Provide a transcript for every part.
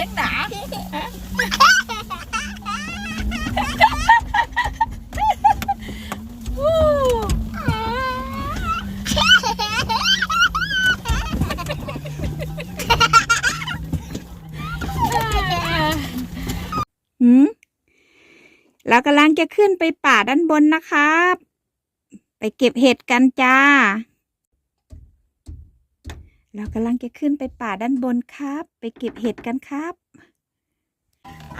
นักหนาวู้หืมเรากำลังจะขึ้นไปป่าด้านบนนะครับ ไปเก็บเห็ดกันจ้า เรากำลังจะขึ้นไปป่าด้านบนครับ ไปเก็บเห็ดกันครับ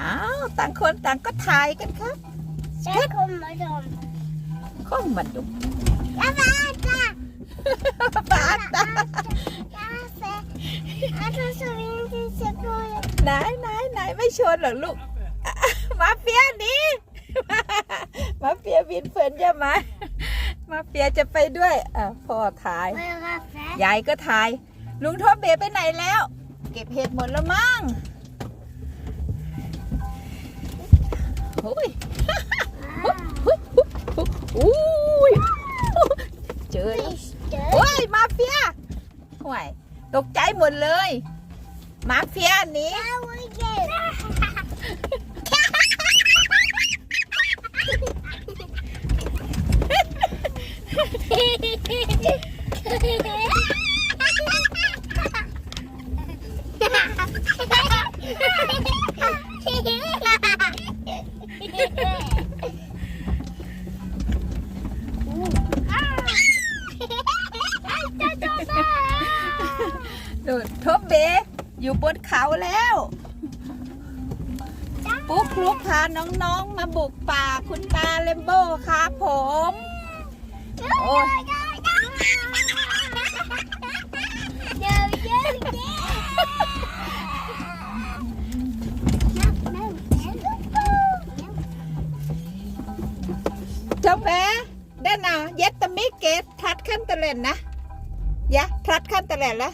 อ้าวต่างคนต่างก็ถ่ายกันครับ Sen kommer de. ข้องมาดู Jag väntar! ป่าตา Jag ser. Jag tror så vi inte ser på det. ไหนไหนไหนไม่ชนหรอกลูกอะมาเฟียหนี่มาเฟียบินเฟินจะมามาเฟียจะไปด้วยอะพ่อถ่าย Vad är det? ยายก็ถ่าย ลุงทบเบไปไหนแล้ว เก็บเห็ดหมดแล้วมั้งโอ้ยอุ้ยเจอแล้ว Fiskar. โอ้ยมาเฟียห่วยตกใจหมดเลย มาเฟียห นี้ดูทบเบอยู่บนเขาแล้ว ปุ๊กลุกพาน้องๆ มาบุกป่าคุณตาเลมโบ้ครับผม โอ้ย จ้าแม่เด่นอะเย็ดตะมิเกตทัดขั้นตะเลนนะยะทัดขั้นตะเลนละ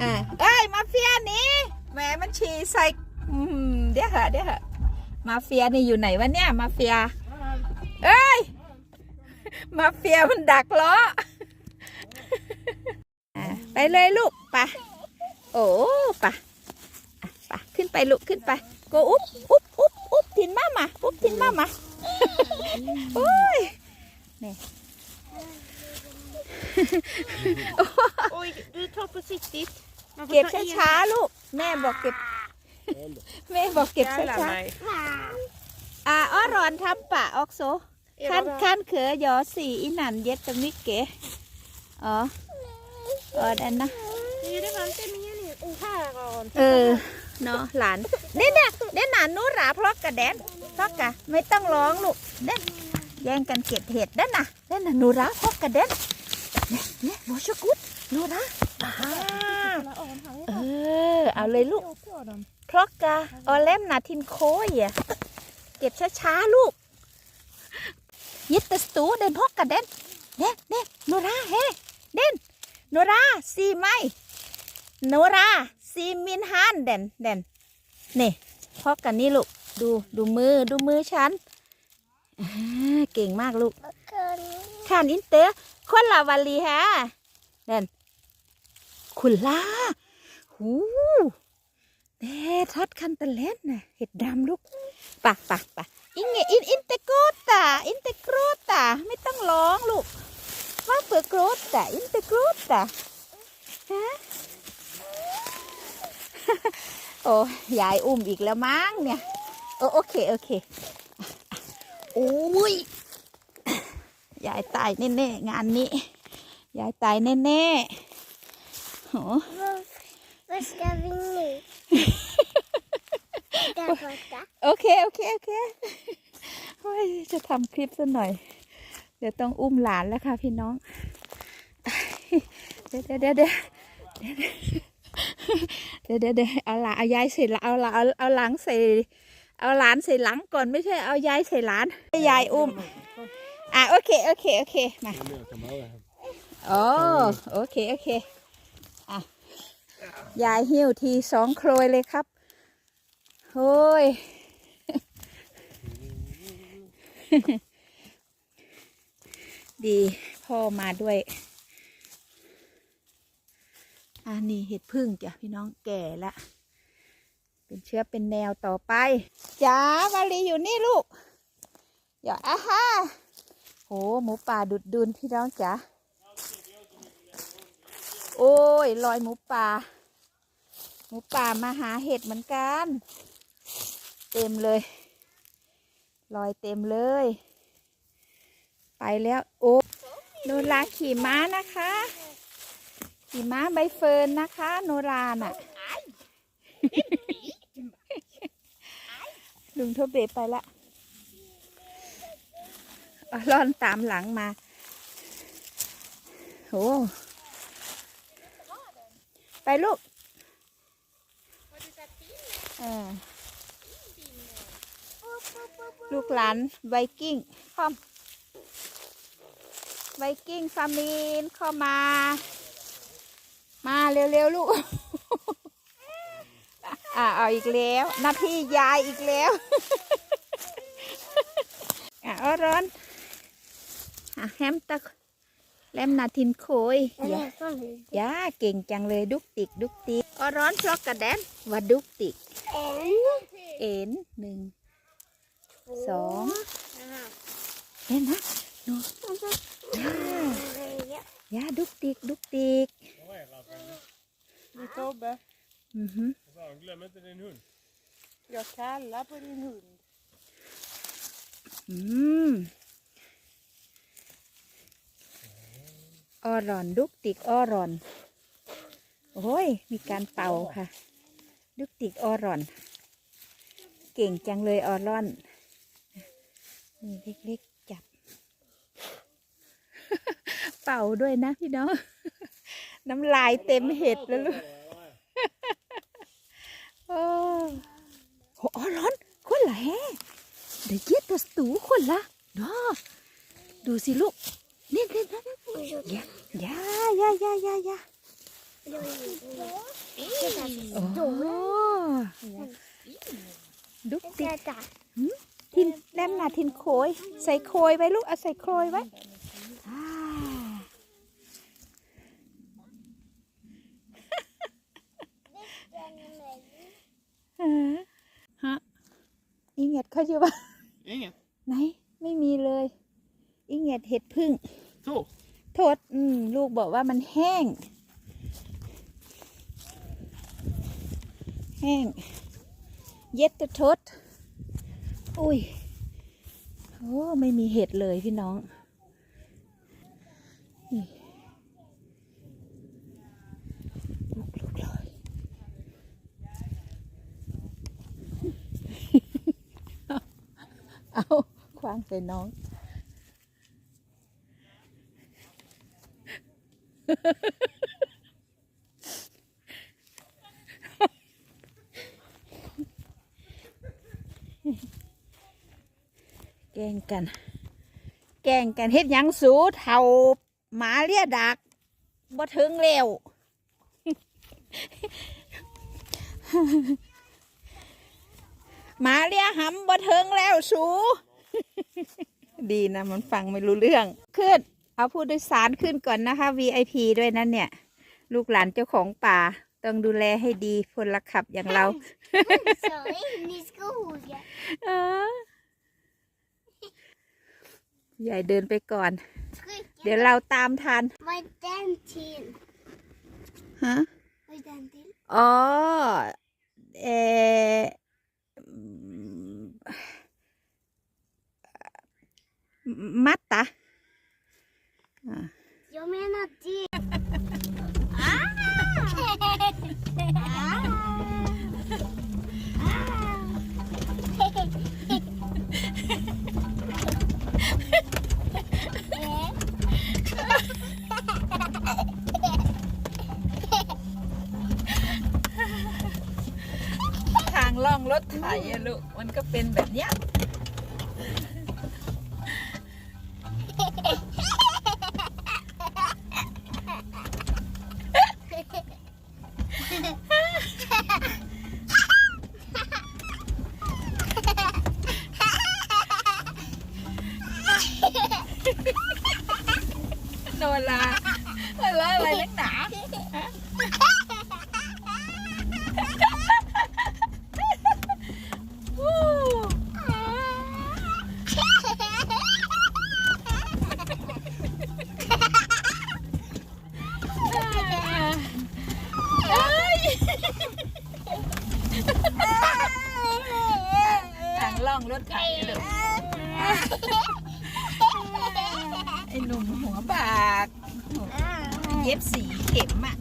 อ่าเอ้ยมาเฟียนี่แหมมันฉี่ใส่อืมเดี๋ยวเหอะเดี๋ยวเหอะมาเฟียนี่อยู่ไหนวะเนี่ยมาเฟียเอ้ยมาเฟียมันดักล้อ ไปเลยลูกไปโอ้ไปอะไปขึ้นไปลูกขึ้นไปโกอุ๊บอุ๊บอุ๊บอุ๊บทินมามาอุ๊บทินมามาโอ้ย Oj, du tar försiktigt. Man เก็บ ta en. ช้าๆลูก แม่บอกเก็บ แม่บอกเก็บ Jävlar ช้า mig. ๆอ่าอ้อรอนทำป่าออกโซขั้น Eva, ขั้นเขยอสีอีหนันเย็ดตะมิเกะอ๋ ออ๋อดันนะ det är det var inte meningen. Oh, päron. เออเนาะหลานเด่นเนี่ยเด่นหนานนูหราเพราะกระแดนเพราะกะไม่ต้องร้องลูกเด่นแย่งกันเก็บเห็ดเด่นน่ะเด่นน่ะหนูราเพราะกระเด็นเนี่ยเนี่ยโมชกุดหนูราอ่าเออเอาเลยลูกเพราะกะออเล่มนาทินโคยอะเก็บช้าๆลูกยิดตะสตูเด่นเพราะกระเด็นเด่นเด่นหนูราเฮ้เด่นห นูราสีไมโนราซีมินฮันเด่นเด่นนี่พอกันนี่ลูก ดูดูมือดูมือฉันเก่งมากลูกขานอินเตอร์คนลาวาลีฮะเด่นคุณล่าหูเด้ทัดคันตะเล่นน่ะเห็ดดำลูกปะปะปะอิงเงอินอินเตโกตาอินเตโกตาไม่ต้องร้องลูก ว่าเปิดโกรตาอินเตโกตาฮะโอ้ยายอุ้มอีกแล้วมั้งเนี่ย โอโอเค โอเคโอ้ยยายตายแน่ๆงานนี้ ยายตายแน่ๆโห Vad ska vi nu? Där borta. โอเค โอเค โอเคโอ้ยจะทำคลิปซะหน่อย เดี๋ยวต้องอุ้มหลานแล้วค่ะพี่น้อง เดี๋ยวเดี๋ยวเดี๋ยวเดี๋ยวเดี๋ยวเดี๋ยวเดี๋ยวเอาหลานเอายายใส่หลังเอาหลานเอาเอาหลังใส่เอาหลานใส่หลังก่อนไม่ใช่เอายายใส่หลานให้ยายอุ้ม อะโอเคโอเคโอเคมาโอ้โอเคโอเคอะยายหิ้วทีสองโครยเลยครับโอ้ย ดีพ่อมาด้วยอันนี้เห็ดพึ่งจ้ะพี่น้องแก่ละ เป็นเชื้อเป็นแนวต่อไปจ๋าวาลีอยู่นี่ลูกอย่าอาฮาโหหมูป่าดุดดุนพี่น้องจ๋าโอ้ยลอยหมูป่า หมูป่ามาหาเห็ดเหมือนกัน เต็มเลย ลอยเต็มเลย ไปแล้วโอ้โนราขี่ม้านะคะ ขี่ม้าใบเฟิร์นนะคะ โนราน่ะลุงโทเบไปละอะล่อนตามหลังมาโอ้ไปลูกลูกหลานไวกิ้งคอม ไวกิ้งฟามีนเข้ามา มาเร็วๆลูก อ่าเอาอีกแล้วหน้าที่ยายอีกแล้ว อะเอาร้อนอะแฮมตะแลมนาทินโคยอย่าย่าเก่งจังเลยดุกติกดุกติกเอาร้อนพลอกกระแดนว่าดุกติก เอ็นหนึ่งสองเห็นนะ หนูย่าย่าดุกติกดุกติก Nu Tobbe, อือหือ Sa han, glöm inte din hund. jag kallar på din hund. อืมออรอน ดุกติกออรอน โอ้ย มีการเป่าค่ะ ดุกติกออรอน เก่งจังเลยออรอน นี่เล็กๆจับ เป่าด้วยนะพี่น้อง น้ำลายเต็มเห็ดแล้วลูกโอ้โหออรอนคนละแฮเดี๋ยวเย็ดตัวตูคนละเนาะดูสิลูกนี่นี่นี่นี่อย่ายายายายาโอ้ดุกติกทินแลมนาทินโคย ใส่โคยไว้ลูกเอาใส่โคยไว้ ฮะฮะอีเงียดเขาอยู่ปะ Ingen. ไหน ไม่มีเลย อีเงียดเห็ดพึ่ง Så. โทษอืมลูกบอกว่ามันแห้ง แห้ง เย็ดตัวทด อุ้ย โอ้ ไม่มีเห็ดเลยพี่น้อง นี่ลูกลูกเลยเอาควางใส่น้องแกล้งกัน แกล้งกันเฮ็ดหยังสูเท่า หมาเลียดักบ่ถึงแล้วหมาเลียหำบ่ถึงแล้วสู ดีนะ มันฟังไม่รู้เรื่อง ขึ้น เอาผู้โดยสารขึ้นก่อนนะคะ VIP ด้วยนะเนี่ย ลูกหลานเจ้าของป่า ต้องดูแลให้ดีพลขับอย่างเรา Sorry, ni ska hugga. เออ ใหญ่เดินไปก่อน เดี๋ยวเราตามทัน Vad är den till? ฮะ Vad är den till? อ๋อ เออมัตตา Jag menar det. Ah! ทางล่องรถไถอะลูก มันก็เป็นแบบเนี้ย โนละโนละอะไรนักหนา องรถไถเด้อไอ้หนุ่มหัวบากเย็บสีเข็มอะ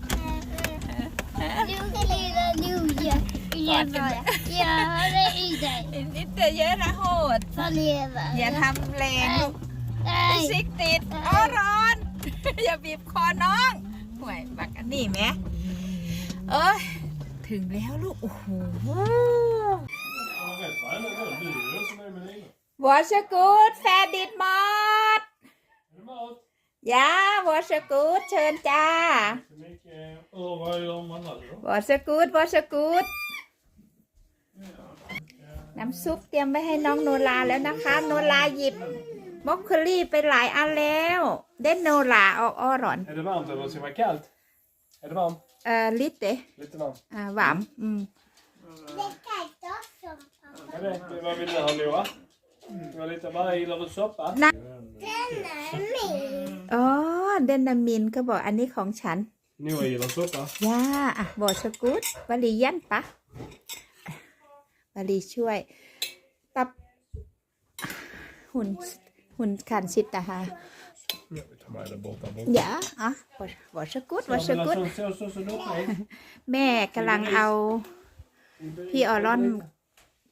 Du kan lilla Luja. Leva. Ja, det är det. นิดแต่เยอะนะโหด Få leva. อย่าทำแรงลูก Nej. ซิกติดอ้อร้อน อย่าบีบคอน้องห่วยบักอันนี้ไหมเอ้ย ถึงแล้วลูก โอ้โห Ja, rätt va? Eller hur? Du är ju som är med dina. วอชกูดแฟดิดมอด Är det mat? ยาวอชกูดเชิญจ้า Så mycket. Och vad gör man nu då? วอชกูดวอชกูดน้ำซุปเตรียมไว้ให้น้องโนลาแล้วนะคะ โนลาหยิบมอคเคอรี่ไปหลายอันแล้วเด่นโนลาออกอ้อร้อน Är det varmt eller ska det vara kallt? Är det varmt? เอ่อลิตเต Lite varmt. อ่าหวามอืม Det kan inte också pappa. Jag vet inte, vad vill du ha Loa? Det var lite, vad gillar du soppa? Nej. Den är min. อ๋อเดนนามินก็บอกอันนี้ของฉัน Noah gillar soppa. ย่าอะบอกสกุตวลียันปะวลีช่วย ตับ หุ่นหุ่นขันสิตาฮะ Ja, vi tar med det borta bort. อย่าอะบอกบอกสกุตบอกส Jag vill กุต ha sån sås och så låt mig. แม่กำลังเอา พี่ออรอน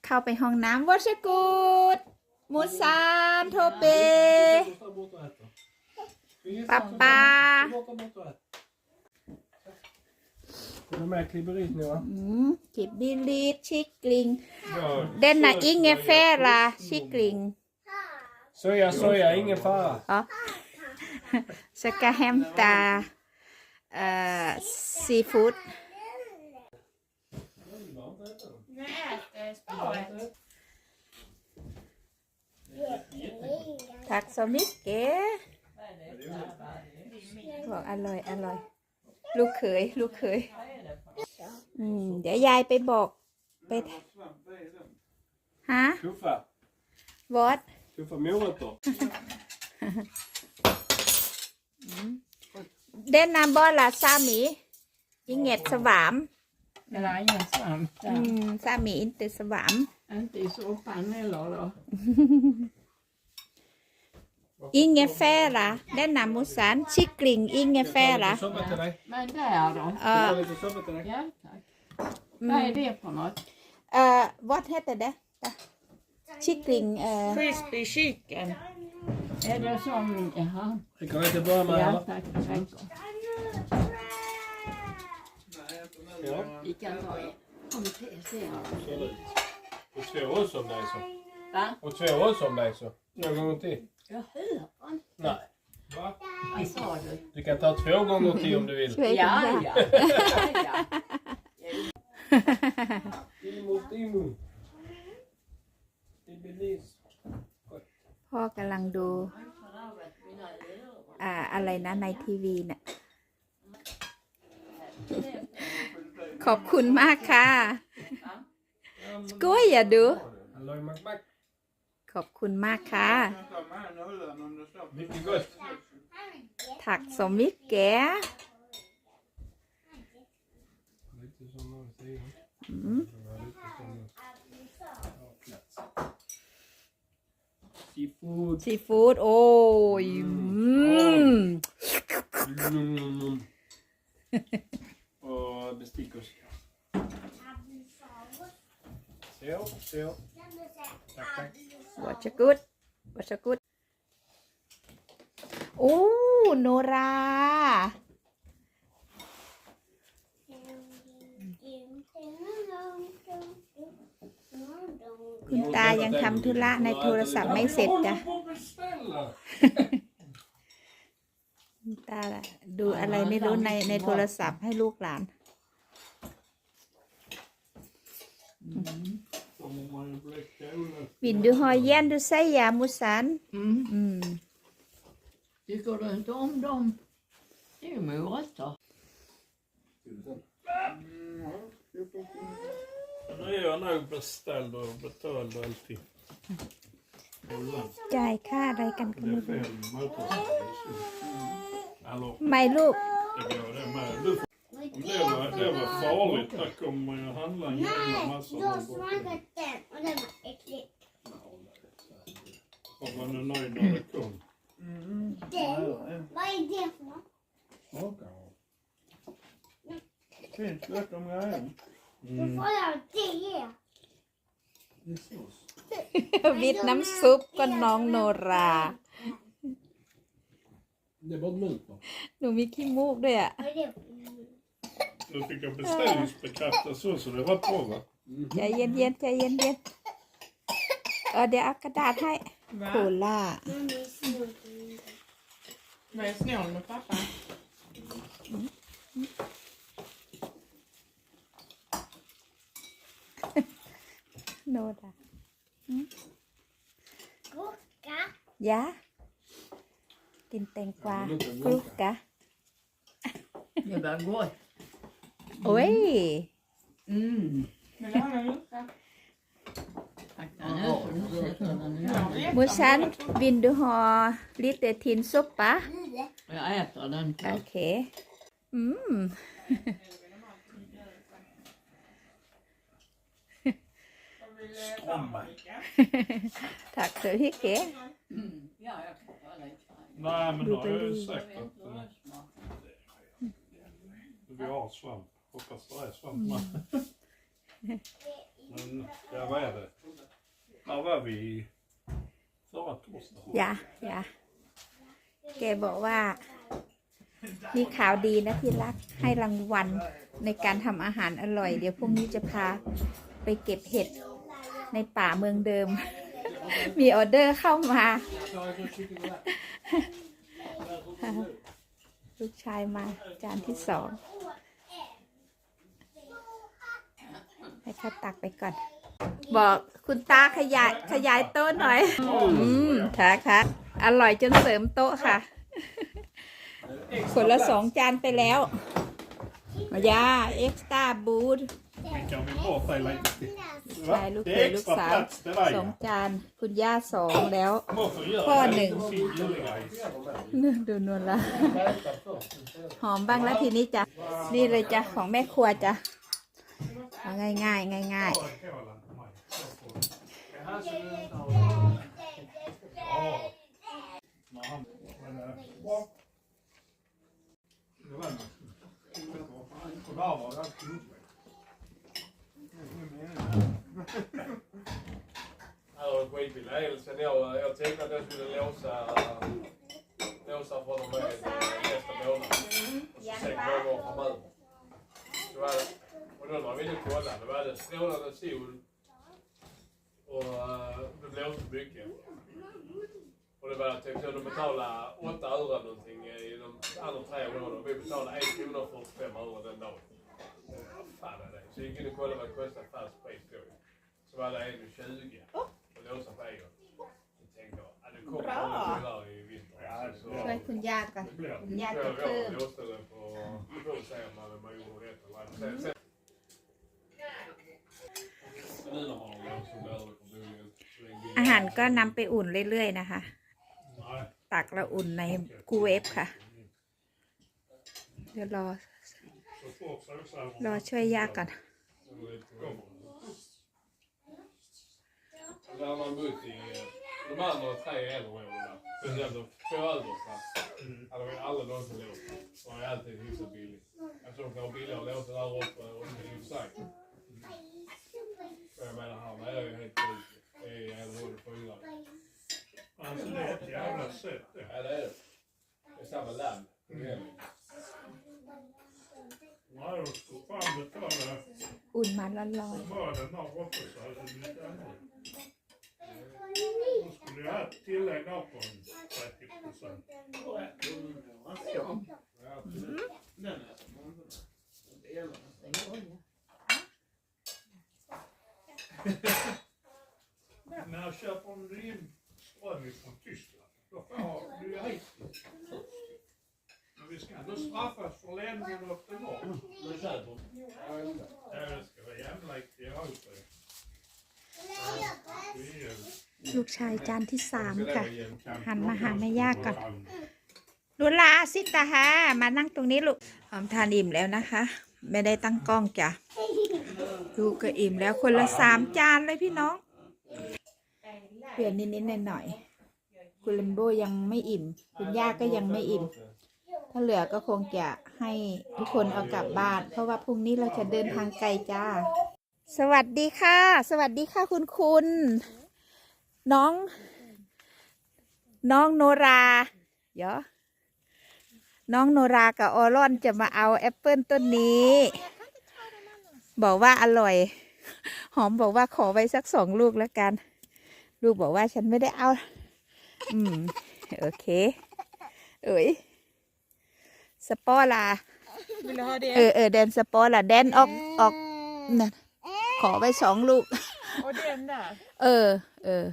เข้าไปห้องน้ำวอชกุต มูซานโทเป Pappa. Är du med klibberiet Noah? อืมกิบบิลิตชิกลิง Ja. เดนน่ะอิงเงเฟลาชิกลิง Soja, soja, ingen fara. Ja. Ska hämta uh, seafood. Tack så mycket. บอกอร่อยอร่อย ลูกเขยลูกเขยอืมเดี๋ยวยายไปบอกไปฮะ Tuffa. วอด Tuffa morötter. Denna bolla sami. Inget svam. Det är ingen svamp där. Mm, sami inte svam. Inte i soppan heller då. Ingefära. Denna musan. Kyckling ingefära. Lite soppa till dig. Men där då? Ja. Jag har lite soppa till dig. Ja, tack. Vad är det för något? Uh, vad heter det? Kyckling. Uh, Crispy chicken. Är det som... Jaha. Skickar vi till börja med Ja, eller? tack. tack. Ja, Vi kan ta en. Om det ser. absolut. Och två oss om dig så. Va? Och två oss om dig så. Några gånger till. Jag hör inte. Nej. Va? Vad sa du? Du kan ta två gånger till om du vill. ช่วยกัน Ja, ได้ ja. ja, ja. Timo, Timo. Tibbilis. พ่อกำลังดูอ่าอะไรนะในทีวีน่ะ ขอบคุณมากค่ะ สกุ้ยอย่าดู Halloj Mac-Mac. ขอบคุณมากค่ะ Mycket gott. ถักสมิกแก Lite som man säger. อืม Seafood. ซีฟู้ดโอ้ยอืม Mm. Och bestick och så. Så, så. Tack, tack. วัชกุดวัชกุดโอ้โนรา คุณตายังทำธุระในโทรศัพท์ไม่เสร็จจ้ะ คุณตาดูอะไรไม่รู้ในในโทรศัพท์ให้ลูกหลาน Vill du ha igen du säger morsan? Mm. Mm. Tycker du inte om dem? Det är ju morötter. Nu är jag nog beställd och betald och allting. จ่ายค่าอะไรกันก็ Det ไม่ är รู้ fel motor. Eller, ไม่ลูก det går det med. Du, om det var, det var farligt, där kommer man ju handla en jävla massa. Jag har smakat den och den var äcklig. var nu nöjd när det kom. Den. Vad är det för något? Smakar. Fint gott om grejer. Då får jag det. Det är sås. วิทน้ำซุปก็น้องโนรา Det är bara gluten. หนูมีขี้มูกด้วยอะ Vad är det? Nu fick jag beställningsbekräftelse så det var bra va? ใจเย็นเย็นๆใจเย็นเย็นๆเออเดี๋ยวเอากระดาษให้ โคล่า Men det är snyggt. Vad är snål med pappa? โนรา Gurka. ยะกินแตงกวา กรุกกะ Det var gott. โอ้ย Mm. Vill du ha någon lucka? Tack, den är så nu sätter jag den i munnen. มูชันวินดูฮอลิเตทินซุปปะ Jag äter den โอ klart. เคอืมถักเสือพี่เก๋ Mm. Ja, jag kan ta lite. Nej men då har jag ju Dubbel- sagt att eh, vi har svamp. Hoppas det är svamp med. Men ja, vad är det? När var vi? Förra torsdagen? อย่าอย่าแกบอกว่า มีข่าวดีนะที่รักให้รางวัลในการทำอาหารอร่อย เดี๋ยวพรุ่งนี้จะพาไปเก็บเห็ดในป่าเมืองเดิม มีออเดอร์เข้ามา ลูกชายมาจานที่สอง ให้เขาตักไปก่อน บอกคุณตาขยายขยายโต๊ะหน่อย อืมค่ะค่ะอร่อยจนเสริมโต๊ะค่ะ คนละสองจานไปแล้วยาเอ็กซ์ตาบูด Vi kan vi bort dig lite till. Nej, Va? look Det here, är look extra south. plats till dig. สองจาน คุณย่าสองแล้ว Varför gör Kvar det? nu. Det är fin julgrej. ดูนวลละ หอมบ้างแล้วทีนี้จ้ะ นี่เลยจ้ะ ของแม่ครัวจ้ะ เอาง่ายง่ายง่ายง่าย Ta en kola till mig. Så får du. Ja. Nej, han- men, eh, det var något. Och där var det alltid Det var skitbil. Sen jag, jag tänkte att jag skulle låsa, låsa från och med eh, nästa månad. Och så sen några år framöver. Så var det, och då när vi nu kollade, då var det strålande sol och uh, det blåste mycket. Och det var typ så de betalade 8 öre någonting i de andra tre områdena. Vi betalade 1 krona och 45 öre den dagen. Vad fan är det? Så jag gick in och kollade vad det kostade fast pris då. Så var det 1,20 och låsa på egen. Så tänkte jag, ja, det kommer hålla till där i vinter. Så, ช่วยคุณย่าก่อน Det blir คุณย่า så จะ jag เพิ่ม jag låste det på, vi får se om man man gjorde rätt eller vad. Sen, sen, men nu när man har låst så blir det förmodligen så länge vi- อาหารก็นำไปอุ่นเรื่อยๆนะคะ ตักแล้วอุ่นในกูเวฟค่ะ เดี๋ยวรอ รอช่วยย่าก่อน Jag tror att det var billigare att låsa där uppe också i och för sig. För jag menar här nere är ju helt sjukt. Det är en hål fyra. Alltså det är ett jävla sätt det. Ja det är det. Det är samma land. Det är det. Nej, jag skulle fan betala อุ่นมาร้อน maten där uppe så hade det blivit ännu. Då skulle jag ha ett tillägg där på en 30 procent. När köper du in ström från Tyskland, då får du ju hit Men vi ska ändå straffas för lämningen upp till norr. Men köper Ja, det ska vara jämlikt i Europa. Vi är ju ๆลูกชายจานที่สาม Ska ค่ะ det igen? หันมาหาแม่ย่าก่อนลุลาสิตาฮะมานั่งตรงนี้ลูกหอมทานอิ่มแล้วนะคะ ไม่ได้ตั้งกล้องจ้ะลูกก็อิ่มแล้วคนละสามจานเลยพี่น้องเปลี่ยนนิดๆหน่อยคุณเลมโบยังไม่อิ่ม คุณย่าก็ยังไม่อิ่ม ถ้าเหลือก็คงจะให้ทุกคนเอากลับบ้าน เพราะว่าพรุ่งนี้เราจะเดินทางไกลจ้า สวัสดีค่ะ สวัสดีค่ะคุณคุณ น้อง น้องโนรา เดี๋ยว น้องโนรากับออรอนจะมาเอาแอปเปิลต้นนี้ บอกว่าอร่อย หอมบอกว่าขอไว้สักสองลูกแล้วกัน ลูกบอกว่าฉันไม่ได้เอา อืม โอเค เอ้ยสปอร์ล่ะ Vill du ha det? เออเออแดนสปอร์ล่ะแดนออกออกนั่นขอไว้สองลูก Och den där. เออ เออ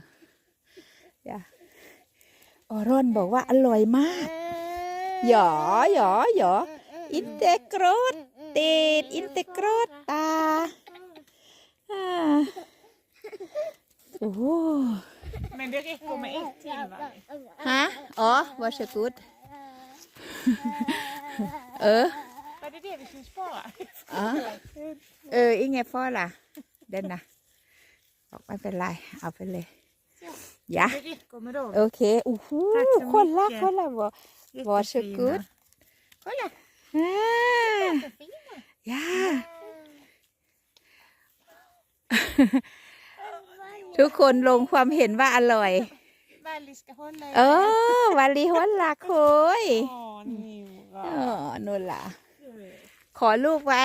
อย่าออรอนบอกว่าอร่อยมาก หยอหยอหยออินเตกรดติดอินเตกรดตาอ่าโอ้โห Men det räcker med ett till va? ฮะอ๋อวอชกุดเออ Var det det vi skulle spara? อ๋อเอออีไงพ่อล่ะเดินนะบอกไม่เป็นไร เอาไปเลยยะ Det räcker med dem. โอเคอู้หู Tack så คนละ mycket. คนละวะ Varsågod. Kolla. อ่าย่าทุกคนลงความเห็นว่าอร่อย Valli ska hålla i เออวาลีฮอนลาโคย Åh, Nora. อ๋อนู่นล่ะ ขอลูกไว้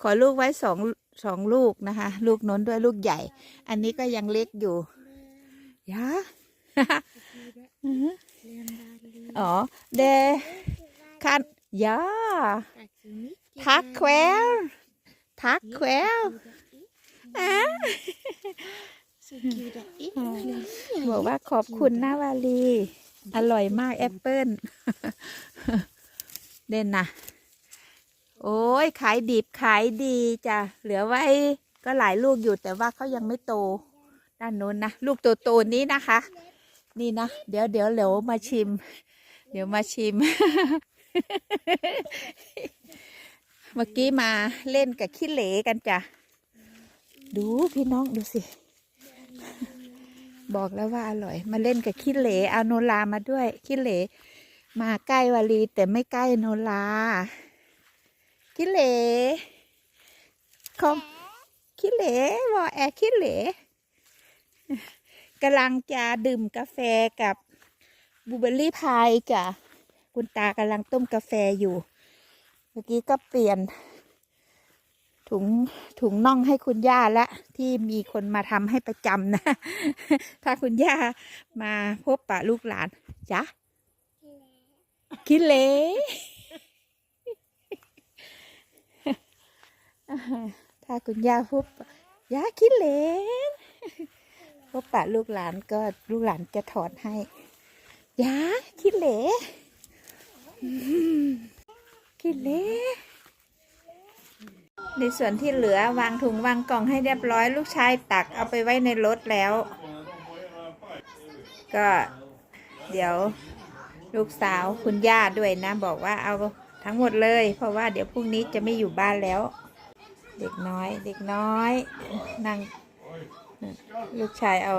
ขอลูกไว้สองสองลูกนะคะ ลูกน้นด้วยลูกใหญ่ อันนี้ก็ยังเล็กอยู่ยะ อ๋อเดคันยาทักแควลทักแควลอะบอกว่าขอบคุณนะวาลี อร่อยมากแอปเปิ้ลเด่นนะโอ้ยขายดิบขายดีจ้ะเหลือไว้ก็หลายลูกอยู่แต่ว่าเขายังไม่โต ด้านโน้นนะ ลูกโตๆนี้นะคะ นี่นะ เดี๋ยวเดี๋ยวเดี๋ยวมาชิม เดี๋ยวมาชิม เมื่อกี้มาเล่นกับขี้เหลกันจ้ะ ดูพี่น้องดูสิ บอกแล้วว่าอร่อย มาเล่นกับขี้เหลเอาโนลามาด้วยขี้เหล มาใกล้วาลีแต่ไม่ใกล้โนลาขี้เหลของขี้เหลวอแอขี้เหลกำลังจะดื่มกาแฟกับ บูเบอรี่พายจ้ะคุณตากำลังต้มกาแฟอยู่ เมื่อกี้ก็เปลี่ยน ถุงถุงน่องให้คุณย่าละ ที่มีคนมาทำให้ประจำนะ ถ้าคุณย่ามาพบปะลูกหลานจ้ะกิดเลถ้าคุณย่าพบย่ากิดเลพบปะลูกหลานก็ลูกหลานจะถอดให้ ยากิเลอืมกิเลในส่วนที่เหลือวางถุงวางกล่องให้เรียบร้อยลูกชายตักเอาไปไว้ในรถแล้ว ก็เดี๋ยวลูกสาวคุณย่าด้วยนะ บอกว่าเอาทั้งหมดเลย เพราะว่าเดี๋ยวพรุ่งนี้จะไม่อยู่บ้านแล้ว เด็กน้อย เด็กน้อยนั่ง ลูกชายเอา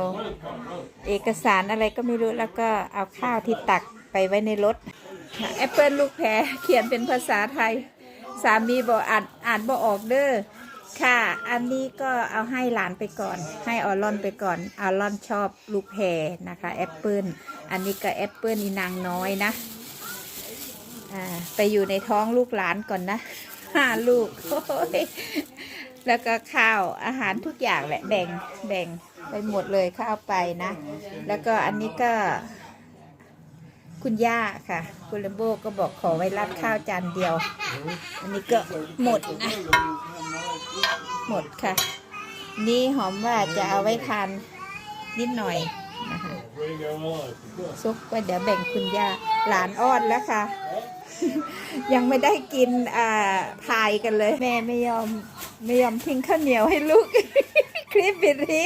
เอกสารอะไรก็ไม่รู้แล้วก็เอาข้าวที่ตักไปไว้ในรถแอปเปิลลูกแพรเขียนเป็นภาษาไทย สามีบอกอ่านอ่านบอออกเด้อค่ะ อันนี้ก็เอาให้หลานไปก่อน ให้ออลอนไปก่อนออลอนชอบลูกแพรนะคะแอปเปิลอันนี้ก็แอปเปิลอีนางน้อยนะอ่าไปอยู่ในท้องลูกหลานก่อนนะห้าลูกโอ้ย แล้วก็ข้าวอาหารทุกอย่างแหละแบ่งแบ่งไปหมดเลยข้าวไปนะ แล้วก็อันนี้ก็คุณย่าค่ะ คุณเลมโบก็บอกขอไว้รับข้าวจานเดียว อันนี้ก็หมดนะหมดค่ะ นี่หอมว่าจะเอาไว้ทานนิดหน่อยนะคะซุปก็เดี๋ยวแบ่งคุณย่าหลานอ้อนแล้วค่ะ ยังไม่ได้กินอ่าพายกันเลย แม่ไม่ยอมไม่ยอมทิ้งข้าวเหนียวให้ลูก คลิปบิริ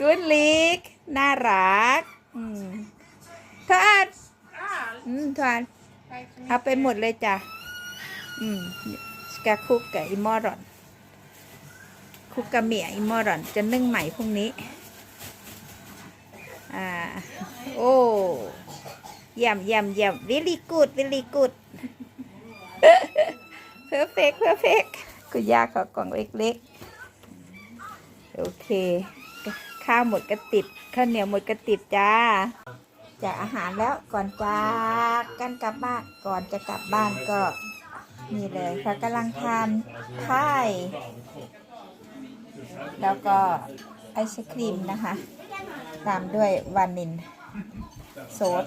กุดลิกน่ารักอืมทอดอืมทอดเอาไปหมดเลยจ้ะอืมสกาคุกกับอิมอรอน คุกกะเมียอิมอรอน จะนึ่งใหม่พรุ่งนี้ อ่า โอ้ เยี่ยมเยี่ยมเยี่ยม very good very good perfect perfect คุณย่าขอกล่องเล็กๆ โอเค ข้าวหมดกระติบข้าวเหนียวหมดกระติบจ้า จากอาหารแล้วก่อนจากกันกลับบ้านก่อนจะกลับบ้านก็นี่เลยพระกำลังทานพายแล้วก็ไอศครีมนะคะ ตามด้วยวานินโซด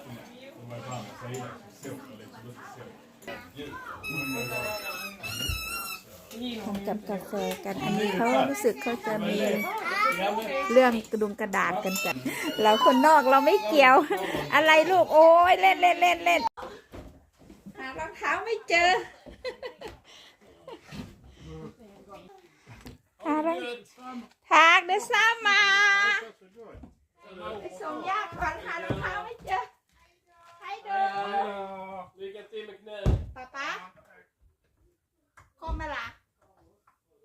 ทำกับกาแฟกัน อันนี้เขารู้สึกเขาจะมีเรื่องกระดุมกระดาษกันจัดเราคนนอกเราไม่เกี่ยว อะไรลูกโอ้ยเล่นเล่นเล่นเล่นหารองเท้าไม่เจอหารองทากเดซ่ามาไปส่งยากก่อนหารองเท้าไม่เจอ ให้ดู Lycka till med knä. ป๊าป๊าคอมมาละ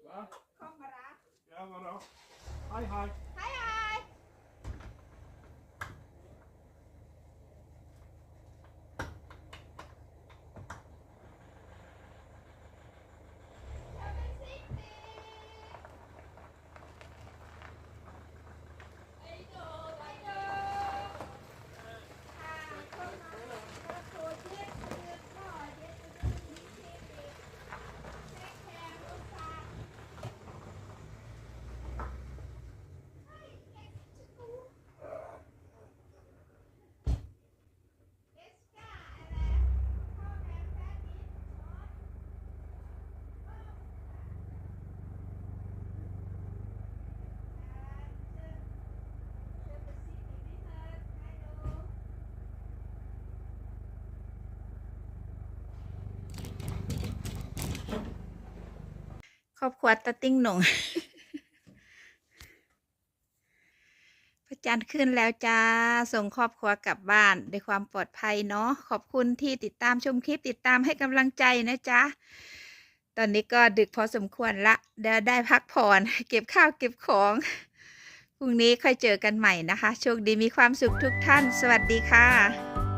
Va? คอมมาละ Ja, vadå? Hej, hej. ไฮ รอบครัวตะติ้งหนงพระจันทร์ขึ้นแล้วจ้า ส่งครอบครัวกลับบ้านด้วยความปลอดภัยเนาะ ขอบคุณที่ติดตามชมคลิปติดตามให้กำลังใจนะจ๊ะ ตอนนี้ก็ดึกพอสมควรละเดี๋ยวได้พักผ่อนเก็บข้าวเก็บของ พรุ่งนี้ค่อยเจอกันใหม่นะคะ โชคดีมีความสุขทุกท่าน สวัสดีค่ะ